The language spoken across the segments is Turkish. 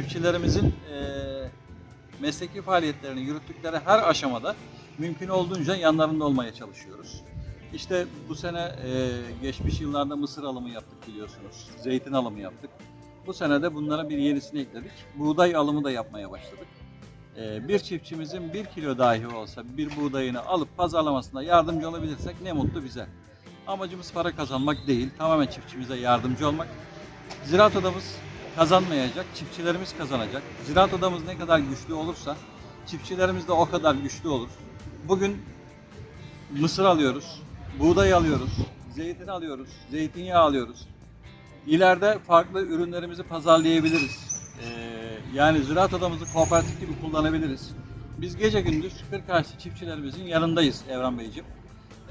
çiftçilerimizin e, mesleki faaliyetlerini yürüttükleri her aşamada mümkün olduğunca yanlarında olmaya çalışıyoruz. İşte bu sene e, geçmiş yıllarda mısır alımı yaptık biliyorsunuz. Zeytin alımı yaptık. Bu sene de bunlara bir yenisini ekledik. Buğday alımı da yapmaya başladık. E, bir çiftçimizin bir kilo dahi olsa bir buğdayını alıp pazarlamasında yardımcı olabilirsek ne mutlu bize. Amacımız para kazanmak değil, tamamen çiftçimize yardımcı olmak. Ziraat odamız kazanmayacak, çiftçilerimiz kazanacak. Ziraat odamız ne kadar güçlü olursa çiftçilerimiz de o kadar güçlü olur. Bugün mısır alıyoruz, buğday alıyoruz, zeytin alıyoruz, zeytinyağı alıyoruz. İleride farklı ürünlerimizi pazarlayabiliriz. Ee, yani ziraat odamızı kooperatif gibi kullanabiliriz. Biz gece gündüz Kırkağaçlı çiftçilerimizin yanındayız Evran Beyciğim.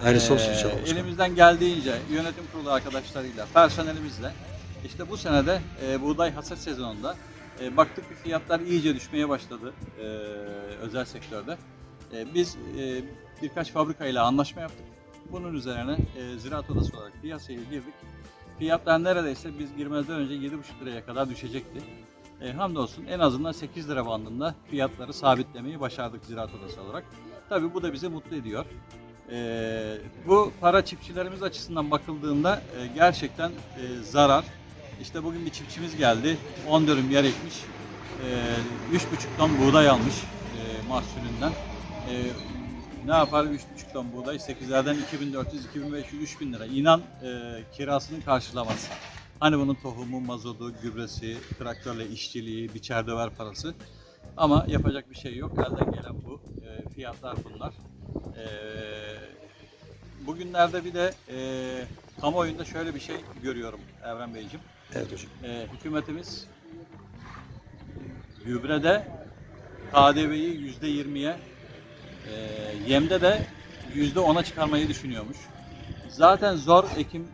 Hayırlısı olsun Ee, inşallah başkanım. Elimizden geldiğince yönetim kurulu arkadaşlarıyla, personelimizle işte bu senede e, buğday hasat sezonunda e, baktık ki fiyatlar iyice düşmeye başladı e, özel sektörde. E, biz e, birkaç fabrikayla anlaşma yaptık. Bunun üzerine e, ziraat odası olarak piyasaya girdik. Fiyatlar neredeyse biz girmezden önce 7,5 liraya kadar düşecekti. E, hamdolsun en azından 8 lira bandında fiyatları sabitlemeyi başardık ziraat odası olarak. Tabii bu da bizi mutlu ediyor. Ee, bu para çiftçilerimiz açısından bakıldığında e, gerçekten e, zarar. İşte bugün bir çiftçimiz geldi, 10 dönüm yer ekmiş, e, 3,5 ton buğday almış e, mahsulünden. E, ne yapar 3,5 ton buğday? 8'lerden 2400, 2500, 3000 lira. İnan e, kirasını karşılamaz. Hani bunun tohumu, mazotu, gübresi, traktörle işçiliği, biçer döver parası. Ama yapacak bir şey yok. Elden gelen bu. E, fiyatlar bunlar. E, bugünlerde bir de e, kamuoyunda şöyle bir şey görüyorum Evren Beyciğim. Evet hocam. E, hükümetimiz gübrede KDV'yi yüzde yirmiye, e, yemde de yüzde ona çıkarmayı düşünüyormuş. Zaten zor ekim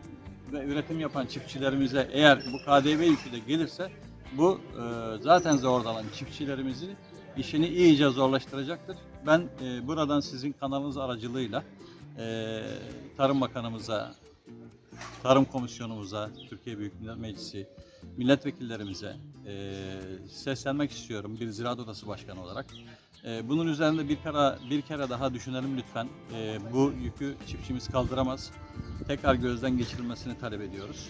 ve üretim yapan çiftçilerimize eğer bu KDV yükü de gelirse bu e, zaten zorlanan çiftçilerimizin işini iyice zorlaştıracaktır. Ben e, buradan sizin kanalınız aracılığıyla e, Tarım Bakanımıza, Tarım Komisyonumuza, Türkiye Büyük Millet Meclisi, milletvekillerimize e, seslenmek istiyorum bir Ziraat Odası Başkanı olarak. E, bunun üzerinde bir kere bir kere daha düşünelim lütfen. E, bu yükü çiftçimiz kaldıramaz. Tekrar gözden geçirilmesini talep ediyoruz.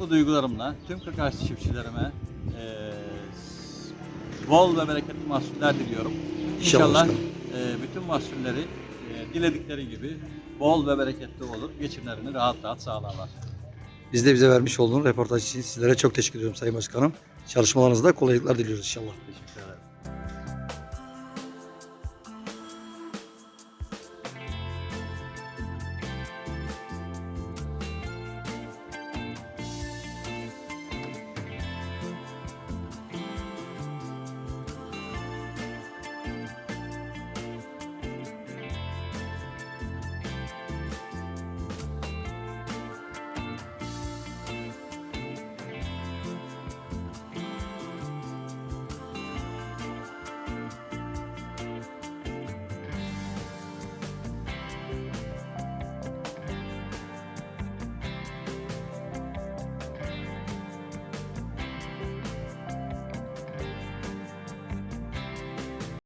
Bu duygularımla tüm Kırkağaçlı çiftçilerime e, bol ve bereketli mahsuller diliyorum. İnşallah İnşallah e, bütün mahsulleri e, diledikleri gibi bol ve bereketli olur. Geçimlerini rahat rahat sağlarlar. Biz de bize vermiş olduğunuz röportaj için sizlere çok teşekkür ediyorum Sayın Başkanım. Çalışmalarınızda kolaylıklar diliyoruz inşallah. Teşekkür ederim.